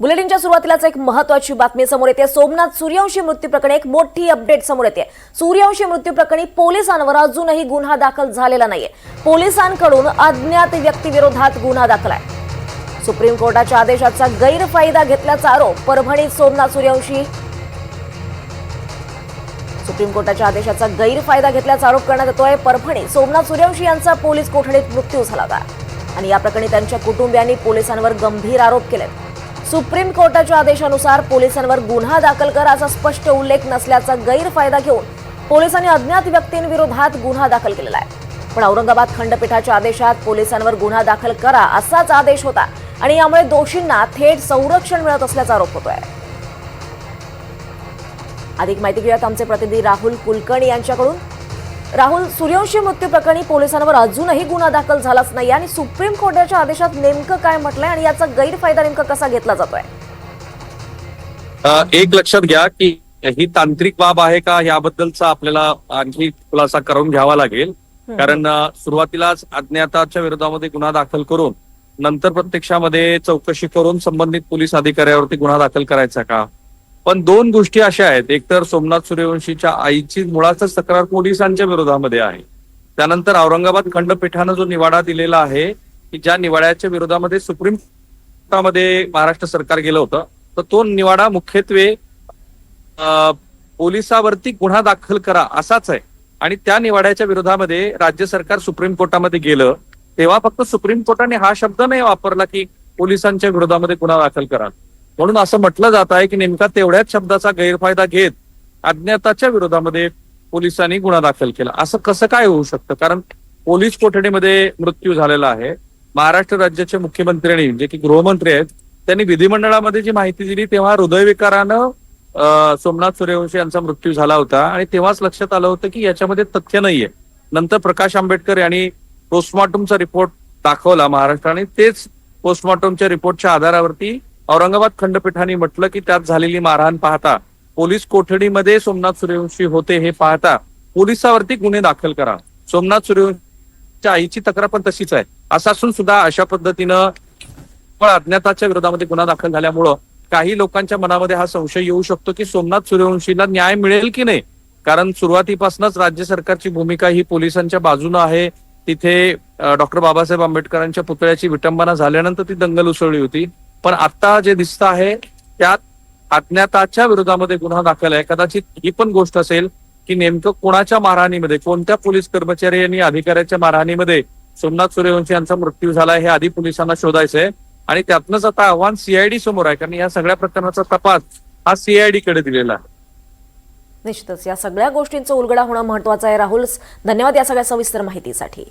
बुलेटिनच्या सुरुवातीलाच एक महत्वाची बातमी समोर येते. सोमनाथ सूर्यवंशी मृत्यू प्रकरणी एक मोठी अपडेट समोर येते. सूर्यवंशी मृत्यू प्रकरणी पोलिसांवर अजूनही गुन्हा दाखल झालेला नाहीये. पोलिसांकडून अज्ञात व्यक्तीविरोधात गुन्हा दाखल आहे. सुप्रीम कोर्टाच्या आदेशाचा गैरफायदा घेतल्याचा आरोप परभणीत सोमनाथ सूर्यवंशी. सुप्रीम कोर्टाच्या आदेशाचा गैरफायदा घेतल्याचा आरोप करण्यात येतोय. परभणी सोमनाथ सूर्यवंशी यांचा पोलीस कोठडीत मृत्यू झाला होता. आणि या प्रकरणी त्यांच्या कुटुंबियांनी पोलिसांवर गंभीर आरोप केले सुप्रीम कोर्टाच्या आदेशानुसार पोलिसांवर गुन्हा दाखल करा असा स्पष्ट उल्लेख नसल्याचा गैरफायदा घेऊन पोलिसांनी अज्ञात व्यक्तींविरोधात गुन्हा दाखल केलेला आहे. पण औरंगाबाद खंडपीठाच्या आदेशात पोलिसांवर गुन्हा दाखल करा असाच आदेश होता आणि यामुळे दोषींना थेट संरक्षण मिळत असल्याचा आरोप होतोय. अधिक माहिती घेऊयात आमचे प्रतिनिधी राहुल कुलकर्णी यांच्याकडून. राहुल सूर्यवंशी मृत्यू प्रकरणी पोलिसांवर अजूनही गुन्हा दाखल झालाच नाही आणि सुप्रीम कोर्टाच्या आदेशात नेमकं काय म्हटलंय आणि याचा गैरफायदा नेमका कसा घेतला जातोय? एक लक्षात घ्या की ही तांत्रिक बाब आहे का याबद्दलचा आपल्याला आणखी खुलासा करून घ्यावा लागेल. कारण सुरुवातीलाच अज्ञाताच्या विरोधामध्ये गुन्हा दाखल करून नंतर प्रत्यक्षामध्ये चौकशी करून संबंधित पोलीस अधिकाऱ्यावरती गुन्हा दाखल करायचा का? पण दोन गोष्टी अशा आहेत. एकतर सोमनाथ सूर्यवंशीच्या आईची मुळातच तक्रार पोलिसांच्या विरोधामध्ये आहे. त्यानंतर औरंगाबाद खंडपीठानं जो निवाडा दिलेला आहे की ज्या निवाड्याच्या विरोधामध्ये सुप्रीम कोर्टामध्ये महाराष्ट्र सरकार गेलं होतं तर तो निवाडा मुख्यत्वे अ, पोलिसावरती गुन्हा दाखल करा असाच आहे. आणि त्या निवाड्याच्या विरोधामध्ये राज्य सरकार सुप्रीम कोर्टामध्ये गेलं तेव्हा फक्त सुप्रीम कोर्टाने हा शब्द नाही वापरला की पोलिसांच्या विरोधामध्ये गुन्हा दाखल करा म्हणून असं म्हटलं जात आहे की नेमका तेवढ्याच शब्दाचा गैरफायदा घेत अज्ञाताच्या विरोधामध्ये पोलिसांनी गुन्हा दाखल केला. असं कसं काय होऊ शकतं? कारण पोलीस कोठडीमध्ये मृत्यू झालेला आहे. महाराष्ट्र राज्याचे मुख्यमंत्र्यांनी जे की गृहमंत्री आहेत त्यांनी विधिमंडळामध्ये जी माहिती दिली तेव्हा हृदयविकारानं सोमनाथ सूर्यवंशी यांचा मृत्यू झाला होता आणि तेव्हाच लक्षात आलं होतं की याच्यामध्ये तथ्य नाहीये. नंतर प्रकाश आंबेडकर यांनी पोस्टमॉर्टमचा रिपोर्ट दाखवला महाराष्ट्राने. तेच पोस्टमॉर्टमच्या रिपोर्टच्या आधारावरती औरंगाबाद खंडपीठाने म्हटलं की त्यात झालेली मारहाण पाहता पोलीस कोठडीमध्ये सोमनाथ सूर्यवंशी होते हे पाहता पोलिसावरती गुन्हे दाखल करा. सोमनाथ सूर्यवंशीच्या आईची तक्रार पण तशीच आहे. असं असून सुद्धा अशा पद्धतीनं पण अज्ञाताच्या विरोधामध्ये गुन्हा दाखल झाल्यामुळं काही लोकांच्या मनामध्ये हा संशय येऊ शकतो की सोमनाथ सूर्यवंशीला न्याय मिळेल की नाही? कारण सुरुवातीपासूनच राज्य सरकारची भूमिका ही पोलिसांच्या बाजूनं आहे. तिथे डॉक्टर बाबासाहेब आंबेडकरांच्या पुतळ्याची विटंबना झाल्यानंतर ती दंगल उसळली होती. पण आता जे दिसत आहे त्यात अज्ञाताच्या विरोधामध्ये गुन्हा दाखल आहे. कदाचित ही पण गोष्ट असेल की नेमकं कोणाच्या मारहाणीमध्ये कोणत्या पोलीस कर्मचारी आणि अधिकाऱ्याच्या मारहाणीमध्ये सोमनाथ सूर्यवंशी यांचा मृत्यू झाला हे आधी पोलिसांना शोधायचंय. आणि त्यातनंच आता आव्हान सीआयडी समोर आहे कारण या सगळ्या प्रकरणाचा तपास हा सीआयडी कडे दिलेला आहे. निश्चितच या सगळ्या गोष्टींचा उलगडा होणं महत्वाचं आहे. राहुल धन्यवाद या सगळ्या सविस्तर माहितीसाठी.